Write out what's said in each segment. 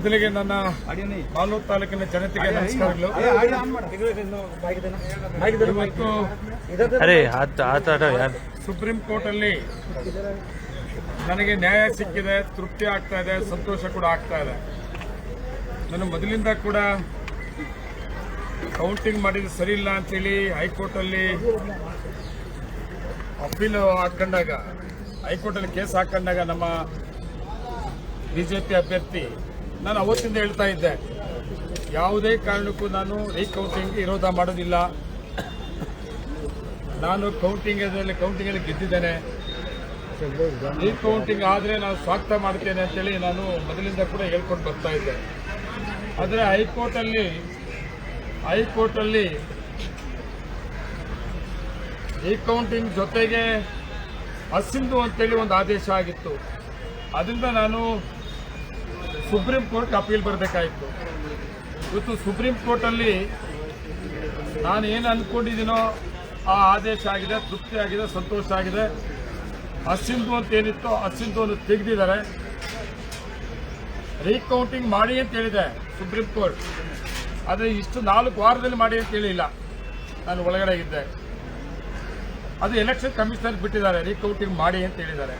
ಮೊದಲಿಗೆ ನನ್ನ ಬಾಲೂರು ತಾಲೂಕಿನ ಜನತೆಗೆ ನಮಸ್ಕಾರಗಳು. ಸುಪ್ರೀಂ ಕೋರ್ಟ್ ಅಲ್ಲಿ ನನಗೆ ನ್ಯಾಯ ಸಿಕ್ಕಿದೆ ತೃಪ್ತಿ ಆಗ್ತಾ ಇದೆ ಸಂತೋಷ ಕೂಡ ಆಗ್ತಾ ಇದೆ. ನಾನು ಮೊದಲಿಂದ ಕೂಡ ಕೌಂಟಿಂಗ್ ಮಾಡಿದ್ರೆ ಸರಿ ಇಲ್ಲ ಅಂತೇಳಿ ಹೈಕೋರ್ಟ್ ಅಲ್ಲಿ ಅಪೀಲ್ ಹಾಕೊಂಡಾಗ ಹೈಕೋರ್ಟ್ ಅಲ್ಲಿ ಕೇಸ್ ಹಾಕೊಂಡಾಗ ನಮ್ಮ ಬಿಜೆಪಿ ಅಭ್ಯರ್ಥಿ ನಾನು ಅವತ್ತಿಂದ ಹೇಳ್ತಾ ಇದ್ದೆ, ಯಾವುದೇ ಕಾರಣಕ್ಕೂ ನಾನು ರೀಕೌಂಟಿಂಗ್ ವಿರೋಧ ಮಾಡೋದಿಲ್ಲ. ನಾನು ಕೌಂಟಿಂಗ್ ಕೌಂಟಿಂಗ್ ಅಲ್ಲಿ ಗೆದ್ದಿದ್ದೇನೆ. ರೀಕೌಂಟಿಂಗ್ ಆದರೆ ನಾನು ಸ್ವಾಗತ ಮಾಡ್ತೇನೆ ಅಂತೇಳಿ ನಾನು ಮೊದಲಿಂದ ಕೂಡ ಹೇಳ್ಕೊಂಡು ಬರ್ತಾ ಇದ್ದೆ. ಆದರೆ ಹೈಕೋರ್ಟಲ್ಲಿ ಹೈಕೋರ್ಟಲ್ಲಿ ರೀಕೌಂಟಿಂಗ್ ಜೊತೆಗೆ ಅಸಿಂಧು ಅಂತೇಳಿ ಒಂದು ಆದೇಶ ಆಗಿತ್ತು. ಅದರಿಂದ ನಾನು ಸುಪ್ರೀಂ ಕೋರ್ಟ್ಗೆ ಅಪೀಲ್ ಬರಬೇಕಾಯಿತು. ಇವತ್ತು ಸುಪ್ರೀಂ ಕೋರ್ಟಲ್ಲಿ ನಾನು ಏನು ಅಂದ್ಕೊಂಡಿದ್ದೀನೋ ಆ ಆದೇಶ ಆಗಿದೆ, ತೃಪ್ತಿ ಆಗಿದೆ, ಸಂತೋಷ ಆಗಿದೆ. ಅಸಿಂಧು ಅಂತ ಏನಿತ್ತು ಅನ್ನು ತೆಗೆದಿದ್ದಾರೆ. ರೀಕೌಂಟಿಂಗ್ ಮಾಡಿ ಅಂತ ಹೇಳಿದೆ ಸುಪ್ರೀಂ ಕೋರ್ಟ್. ಆದರೆ ಇಷ್ಟು ನಾಲ್ಕು ವಾರದಲ್ಲಿ ಮಾಡಿ ಅಂತ ಹೇಳಿಲ್ಲ. ನಾನು ಒಳಗಡೆ ಇದ್ದೆ. ಅದು ಎಲೆಕ್ಷನ್ ಕಮಿಷನರ್ ಬಿಟ್ಟಿದ್ದಾರೆ, ರೀಕೌಂಟಿಂಗ್ ಮಾಡಿ ಅಂತ ಹೇಳಿದ್ದಾರೆ.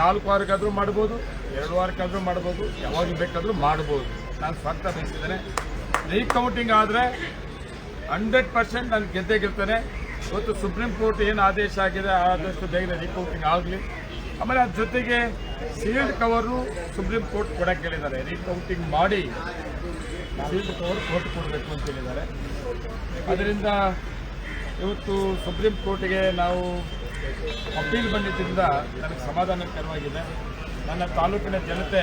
ನಾಲ್ಕು ವಾರಕ್ಕಾದರೂ ಮಾಡ್ಬೋದು, ಎರಡು ವಾರಕ್ಕಾದರೂ ಮಾಡ್ಬೋದು, ಯಾವಾಗ ಬೇಕಾದರೂ ಮಾಡ್ಬೋದು. ನಾನು ಸ್ವಾಗತ ಬಯಸಿದ್ದೇನೆ. ರೀಕೌಂಟಿಂಗ್ ಆದರೆ ಹಂಡ್ರೆಡ್ ಪರ್ಸೆಂಟ್ ನಾನು ಗೆದ್ದೇ ಗೆಲ್ತೇನೆ. ಇವತ್ತು ಸುಪ್ರೀಂ ಕೋರ್ಟ್ ಏನು ಆದೇಶ ಆಗಿದೆ ಆದಷ್ಟು ಬೇಗ ರೀಕೌಂಟಿಂಗ್ ಆಗಲಿ. ಆಮೇಲೆ ಅದ್ರ ಜೊತೆಗೆ ಸೀಲ್ಡ್ ಕವರು ಸುಪ್ರೀಂ ಕೋರ್ಟ್ ಕೊಡಕ್ಕೆ ಹೇಳಿದ್ದಾರೆ. ರೀಕೌಂಟಿಂಗ್ ಮಾಡಿ ಸೀಲ್ಡ್ ಕವರ್ ಕೋರ್ಟ್ ಕೊಡಬೇಕು ಅಂತ ಹೇಳಿದ್ದಾರೆ. ಅದರಿಂದ ಇವತ್ತು ಸುಪ್ರೀಂ ಕೋರ್ಟ್ಗೆ ನಾವು ಅಪೀಲ್ ಬಂದಿದ್ದರಿಂದ ನನಗೆ ಸಮಾಧಾನಕರವಾಗಿದೆ ನನ್ನ ತಾಲೂಕಿನ ಜನತೆ